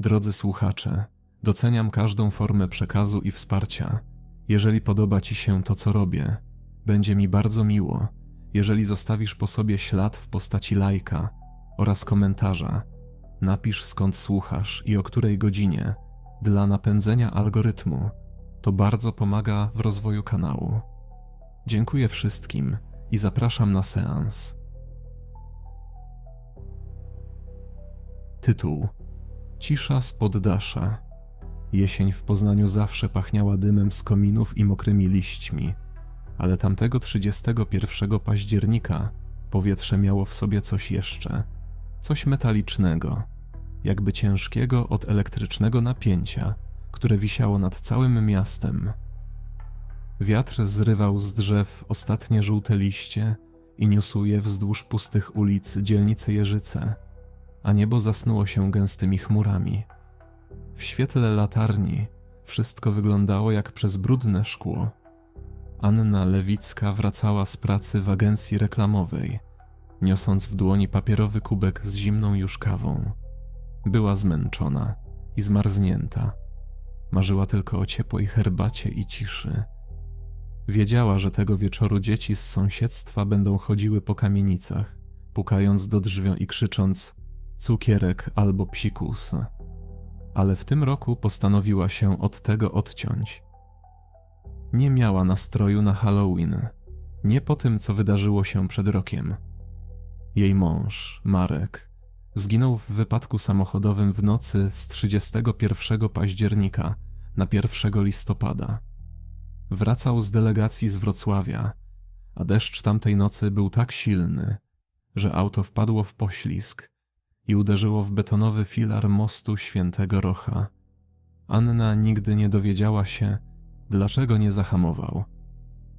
Drodzy słuchacze, doceniam każdą formę przekazu i wsparcia. Jeżeli podoba Ci się to, co robię, będzie mi bardzo miło, jeżeli zostawisz po sobie ślad w postaci lajka oraz komentarza. Napisz skąd słuchasz i o której godzinie dla napędzenia algorytmu. To bardzo pomaga w rozwoju kanału. Dziękuję wszystkim i zapraszam na seans. Tytuł Cisza z poddasza. Jesień w Poznaniu zawsze pachniała dymem z kominów i mokrymi liśćmi, ale tamtego 31 października powietrze miało w sobie coś jeszcze, coś metalicznego, jakby ciężkiego od elektrycznego napięcia, które wisiało nad całym miastem. Wiatr zrywał z drzew ostatnie żółte liście i niósł je wzdłuż pustych ulic dzielnicy Jeżyce, a niebo zasnuło się gęstymi chmurami. W świetle latarni wszystko wyglądało jak przez brudne szkło. Anna Lewicka wracała z pracy w agencji reklamowej, niosąc w dłoni papierowy kubek z zimną już kawą. Była zmęczona i zmarznięta. Marzyła tylko o ciepłej herbacie i ciszy. Wiedziała, że tego wieczoru dzieci z sąsiedztwa będą chodziły po kamienicach, pukając do drzwią i krzycząc cukierek albo psikus. Ale w tym roku postanowiła się od tego odciąć. Nie miała nastroju na Halloween, nie po tym, co wydarzyło się przed rokiem. Jej mąż, Marek, zginął w wypadku samochodowym w nocy z 31 października na 1 listopada. Wracał z delegacji z Wrocławia, a deszcz tamtej nocy był tak silny, że auto wpadło w poślizg i uderzyło w betonowy filar mostu Świętego Rocha. Anna nigdy nie dowiedziała się, dlaczego nie zahamował.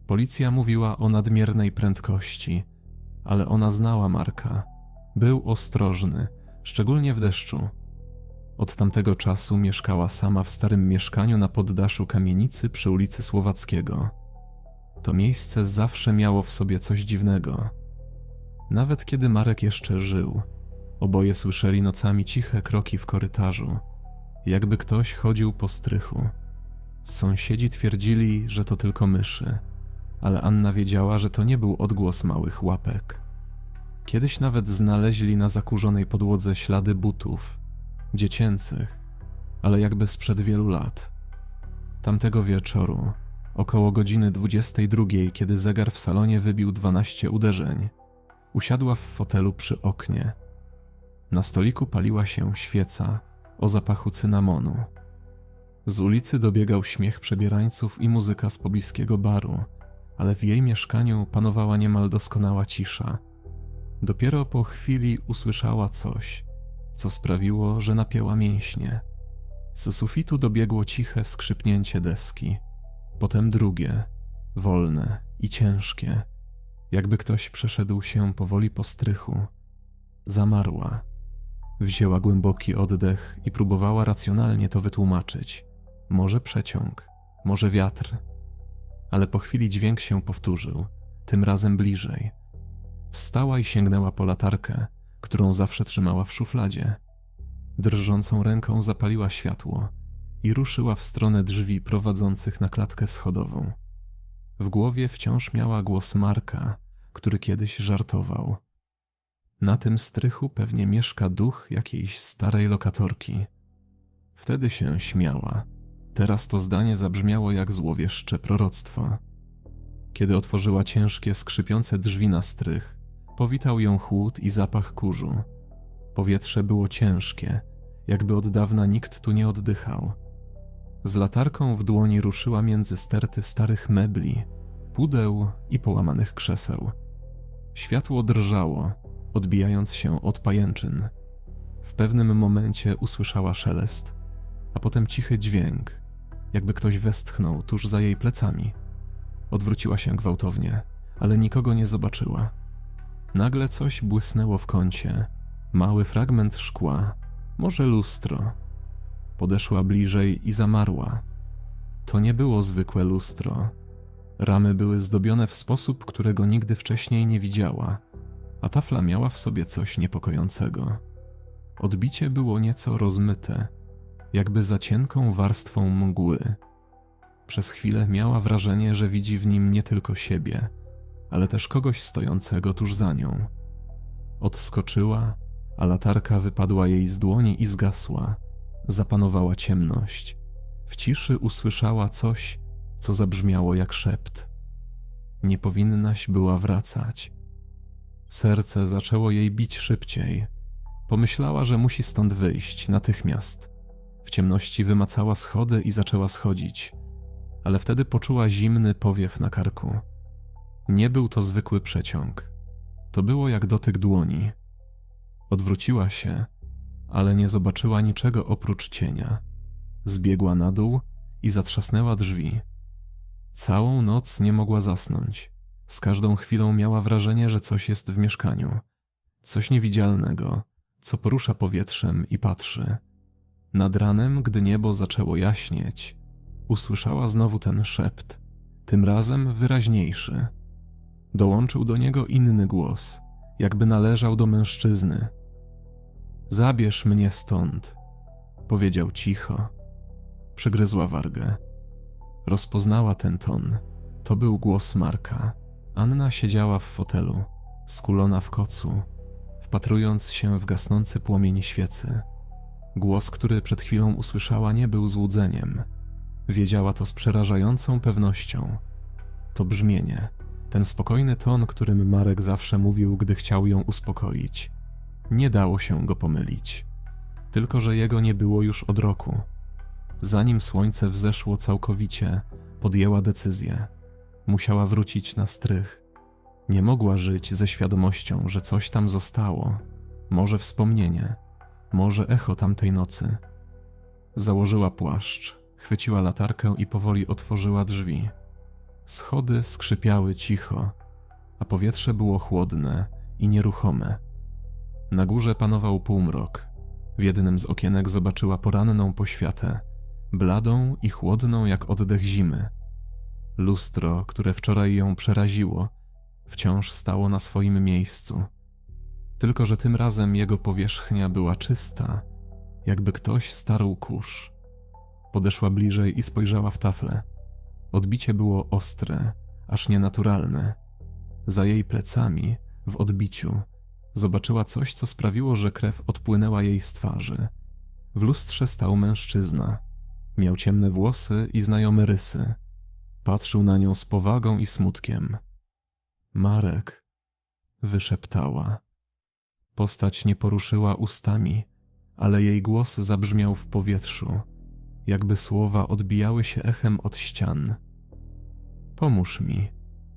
Policja mówiła o nadmiernej prędkości, ale ona znała Marka. Był ostrożny, szczególnie w deszczu. Od tamtego czasu mieszkała sama w starym mieszkaniu na poddaszu kamienicy przy ulicy Słowackiego. To miejsce zawsze miało w sobie coś dziwnego. Nawet kiedy Marek jeszcze żył, oboje słyszeli nocami ciche kroki w korytarzu, jakby ktoś chodził po strychu. Sąsiedzi twierdzili, że to tylko myszy, ale Anna wiedziała, że to nie był odgłos małych łapek. Kiedyś nawet znaleźli na zakurzonej podłodze ślady butów, dziecięcych, ale jakby sprzed wielu lat. Tamtego wieczoru, około godziny 22, kiedy zegar w salonie wybił 12 uderzeń, usiadła w fotelu przy oknie. Na stoliku paliła się świeca o zapachu cynamonu. Z ulicy dobiegał śmiech przebierańców i muzyka z pobliskiego baru, ale w jej mieszkaniu panowała niemal doskonała cisza. Dopiero po chwili usłyszała coś, co sprawiło, że napięła mięśnie. Z sufitu dobiegło ciche skrzypnięcie deski, potem drugie, wolne i ciężkie, jakby ktoś przeszedł się powoli po strychu. Zamarła. Wzięła głęboki oddech i próbowała racjonalnie to wytłumaczyć. Może przeciąg, może wiatr. Ale po chwili dźwięk się powtórzył, tym razem bliżej. Wstała i sięgnęła po latarkę, którą zawsze trzymała w szufladzie. Drżącą ręką zapaliła światło i ruszyła w stronę drzwi prowadzących na klatkę schodową. W głowie wciąż miała głos Marka, który kiedyś żartował. Na tym strychu pewnie mieszka duch jakiejś starej lokatorki. Wtedy się śmiała. Teraz to zdanie zabrzmiało jak złowieszcze proroctwo. Kiedy otworzyła ciężkie, skrzypiące drzwi na strych, powitał ją chłód i zapach kurzu. Powietrze było ciężkie, jakby od dawna nikt tu nie oddychał. Z latarką w dłoni ruszyła między sterty starych mebli, pudeł i połamanych krzeseł. Światło drżało, odbijając się od pajęczyn. W pewnym momencie usłyszała szelest, a potem cichy dźwięk, jakby ktoś westchnął tuż za jej plecami. Odwróciła się gwałtownie, ale nikogo nie zobaczyła. Nagle coś błysnęło w kącie. Mały fragment szkła, może lustro. Podeszła bliżej i zamarła. To nie było zwykłe lustro. Ramy były zdobione w sposób, którego nigdy wcześniej nie widziała, a tafla miała w sobie coś niepokojącego. Odbicie było nieco rozmyte, jakby za cienką warstwą mgły. Przez chwilę miała wrażenie, że widzi w nim nie tylko siebie, ale też kogoś stojącego tuż za nią. Odskoczyła, a latarka wypadła jej z dłoni i zgasła. Zapanowała ciemność. W ciszy usłyszała coś, co zabrzmiało jak szept. Nie powinnaś była wracać. Serce zaczęło jej bić szybciej. Pomyślała, że musi stąd wyjść natychmiast. W ciemności wymacała schody i zaczęła schodzić, ale wtedy poczuła zimny powiew na karku. Nie był to zwykły przeciąg. To było jak dotyk dłoni. Odwróciła się, ale nie zobaczyła niczego oprócz cienia. Zbiegła na dół i zatrzasnęła drzwi. Całą noc nie mogła zasnąć. Z każdą chwilą miała wrażenie, że coś jest w mieszkaniu. Coś niewidzialnego, co porusza powietrzem i patrzy. Nad ranem, gdy niebo zaczęło jaśnieć, usłyszała znowu ten szept, tym razem wyraźniejszy. Dołączył do niego inny głos, jakby należał do mężczyzny. Zabierz mnie stąd, powiedział cicho. Przygryzła wargę. Rozpoznała ten ton. To był głos Marka. Anna siedziała w fotelu, skulona w kocu, wpatrując się w gasnący płomień świecy. Głos, który przed chwilą usłyszała, nie był złudzeniem. Wiedziała to z przerażającą pewnością. To brzmienie, ten spokojny ton, którym Marek zawsze mówił, gdy chciał ją uspokoić. Nie dało się go pomylić. Tylko, że jego nie było już od roku. Zanim słońce wzeszło całkowicie, podjęła decyzję. Musiała wrócić na strych. Nie mogła żyć ze świadomością, że coś tam zostało. Może wspomnienie, może echo tamtej nocy. Założyła płaszcz, chwyciła latarkę i powoli otworzyła drzwi. Schody skrzypiały cicho, a powietrze było chłodne i nieruchome. Na górze panował półmrok. W jednym z okienek zobaczyła poranną poświatę, bladą i chłodną jak oddech zimy. Lustro, które wczoraj ją przeraziło, wciąż stało na swoim miejscu. Tylko, że tym razem jego powierzchnia była czysta, jakby ktoś starł kurz. Podeszła bliżej i spojrzała w taflę. Odbicie było ostre, aż nienaturalne. Za jej plecami, w odbiciu, zobaczyła coś, co sprawiło, że krew odpłynęła jej z twarzy. W lustrze stał mężczyzna. Miał ciemne włosy i znajome rysy. Patrzył na nią z powagą i smutkiem. Marek, wyszeptała. Postać nie poruszyła ustami, ale jej głos zabrzmiał w powietrzu, jakby słowa odbijały się echem od ścian. Pomóż mi.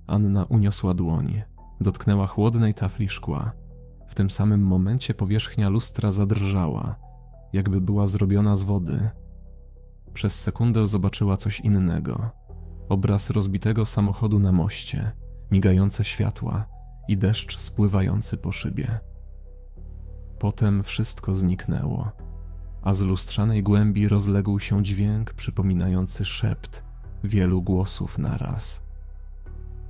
Anna uniosła dłoń, dotknęła chłodnej tafli szkła. W tym samym momencie powierzchnia lustra zadrżała, jakby była zrobiona z wody. Przez sekundę zobaczyła coś innego. Obraz rozbitego samochodu na moście, migające światła i deszcz spływający po szybie. Potem wszystko zniknęło, a z lustrzanej głębi rozległ się dźwięk przypominający szept wielu głosów naraz.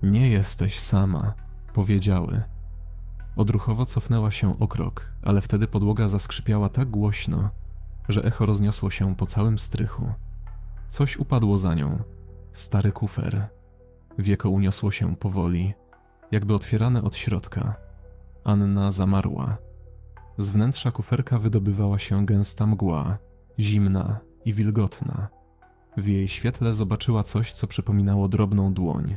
Nie jesteś sama, powiedziały. Odruchowo cofnęła się o krok, ale wtedy podłoga zaskrzypiała tak głośno, że echo rozniosło się po całym strychu. Coś upadło za nią. Stary kufer. Wieko uniosło się powoli, jakby otwierane od środka. Anna zamarła. Z wnętrza kuferka wydobywała się gęsta mgła, zimna i wilgotna. W jej świetle zobaczyła coś, co przypominało drobną dłoń,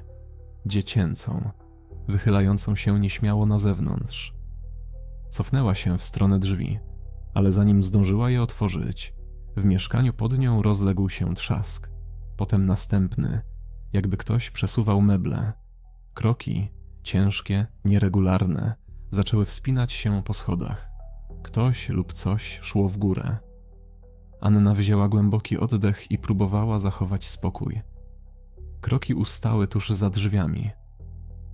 dziecięcą, wychylającą się nieśmiało na zewnątrz. Cofnęła się w stronę drzwi, ale zanim zdążyła je otworzyć, w mieszkaniu pod nią rozległ się trzask, potem następny, jakby ktoś przesuwał meble. Kroki, ciężkie, nieregularne, zaczęły wspinać się po schodach. Ktoś lub coś szło w górę. Anna wzięła głęboki oddech i próbowała zachować spokój. Kroki ustały tuż za drzwiami.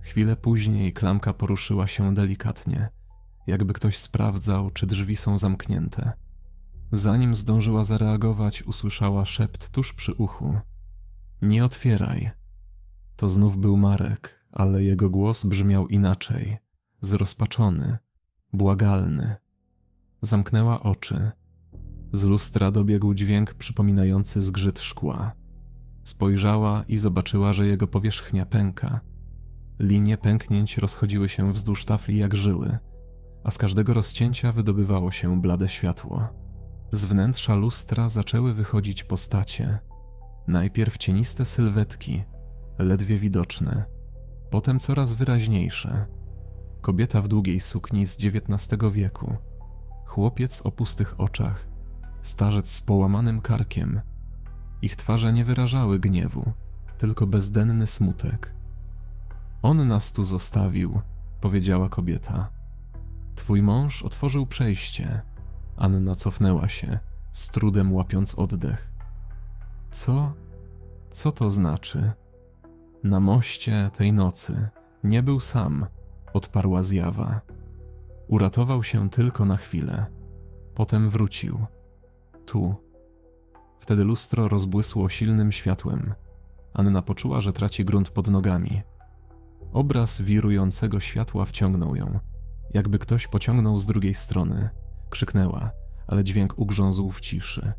Chwilę później klamka poruszyła się delikatnie, jakby ktoś sprawdzał, czy drzwi są zamknięte. Zanim zdążyła zareagować, usłyszała szept tuż przy uchu. Nie otwieraj. To znów był Marek, ale jego głos brzmiał inaczej, zrozpaczony, błagalny. Zamknęła oczy. Z lustra dobiegł dźwięk przypominający zgrzyt szkła. Spojrzała i zobaczyła, że jego powierzchnia pęka. Linie pęknięć rozchodziły się wzdłuż tafli jak żyły, a z każdego rozcięcia wydobywało się blade światło. Z wnętrza lustra zaczęły wychodzić postacie. Najpierw cieniste sylwetki, ledwie widoczne, potem coraz wyraźniejsze. Kobieta w długiej sukni z XIX wieku, chłopiec o pustych oczach, starzec z połamanym karkiem. Ich twarze nie wyrażały gniewu, tylko bezdenny smutek. On nas tu zostawił, powiedziała kobieta. Twój mąż otworzył przejście. Anna cofnęła się, z trudem łapiąc oddech. Co? Co to znaczy? Na moście tej nocy nie był sam, odparła zjawa. Uratował się tylko na chwilę. Potem wrócił. Tu. Wtedy lustro rozbłysło silnym światłem. Anna poczuła, że traci grunt pod nogami. Obraz wirującego światła wciągnął ją, jakby ktoś pociągnął z drugiej strony. Krzyknęła, ale dźwięk ugrzązł w ciszy.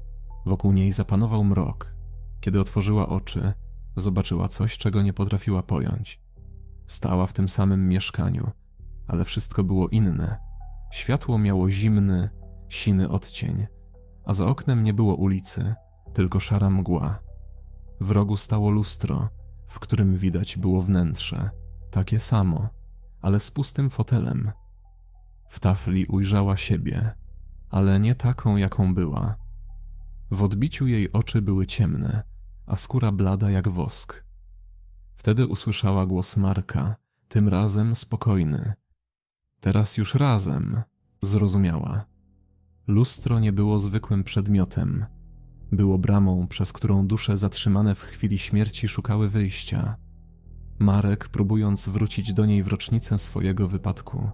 Wokół niej zapanował mrok. Kiedy otworzyła oczy, zobaczyła coś, czego nie potrafiła pojąć. Stała w tym samym mieszkaniu, ale wszystko było inne. Światło miało zimny, siny odcień, a za oknem nie było ulicy, tylko szara mgła. W rogu stało lustro, w którym widać było wnętrze, takie samo, ale z pustym fotelem. W tafli ujrzała siebie, ale nie taką, jaką była. W odbiciu jej oczy były ciemne, a skóra blada jak wosk. Wtedy usłyszała głos Marka, tym razem spokojny. Teraz już razem, zrozumiała. Lustro nie było zwykłym przedmiotem. Było bramą, przez którą dusze zatrzymane w chwili śmierci szukały wyjścia. Marek, próbując wrócić do niej w rocznicę swojego wypadku,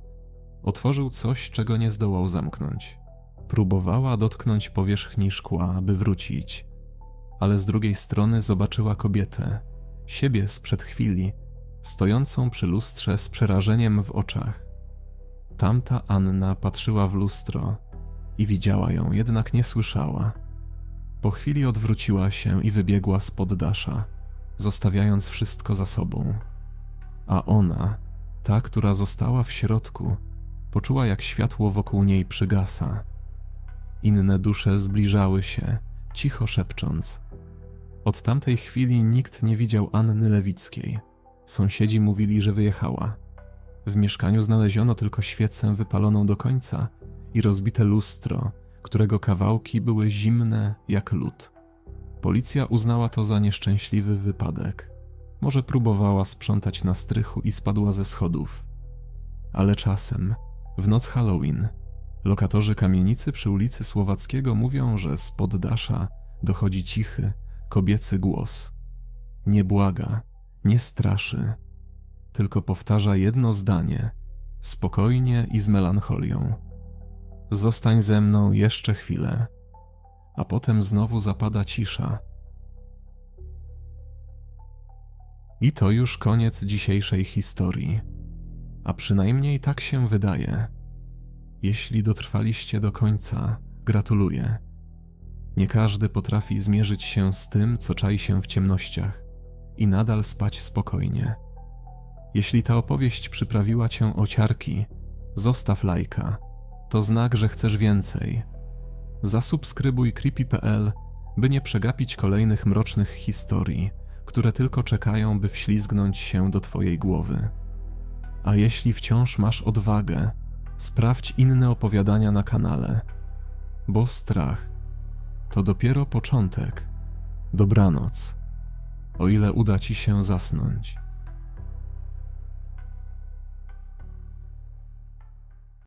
otworzył coś, czego nie zdołał zamknąć. Próbowała dotknąć powierzchni szkła, aby wrócić, ale z drugiej strony zobaczyła kobietę, siebie sprzed chwili, stojącą przy lustrze z przerażeniem w oczach. Tamta Anna patrzyła w lustro i widziała ją, jednak nie słyszała. Po chwili odwróciła się i wybiegła z poddasza, zostawiając wszystko za sobą. A ona, ta, która została w środku, poczuła jak światło wokół niej przygasa. Inne dusze zbliżały się, cicho szepcząc. Od tamtej chwili nikt nie widział Anny Lewickiej. Sąsiedzi mówili, że wyjechała. W mieszkaniu znaleziono tylko świecę wypaloną do końca i rozbite lustro, którego kawałki były zimne jak lód. Policja uznała to za nieszczęśliwy wypadek. Może próbowała sprzątać na strychu i spadła ze schodów. Ale czasem, w noc Halloween, lokatorzy kamienicy przy ulicy Słowackiego mówią, że z poddasza dochodzi cichy, kobiecy głos. Nie błaga, nie straszy, tylko powtarza jedno zdanie, spokojnie i z melancholią. Zostań ze mną jeszcze chwilę, a potem znowu zapada cisza. I to już koniec dzisiejszej historii, a przynajmniej tak się wydaje. Jeśli dotrwaliście do końca, gratuluję. Nie każdy potrafi zmierzyć się z tym, co czai się w ciemnościach i nadal spać spokojnie. Jeśli ta opowieść przyprawiła cię o ciarki, zostaw lajka. To znak, że chcesz więcej. Zasubskrybuj creepy.pl, by nie przegapić kolejnych mrocznych historii, które tylko czekają, by wślizgnąć się do twojej głowy. A jeśli wciąż masz odwagę, sprawdź inne opowiadania na kanale, bo strach to dopiero początek. Dobranoc, o ile uda ci się zasnąć.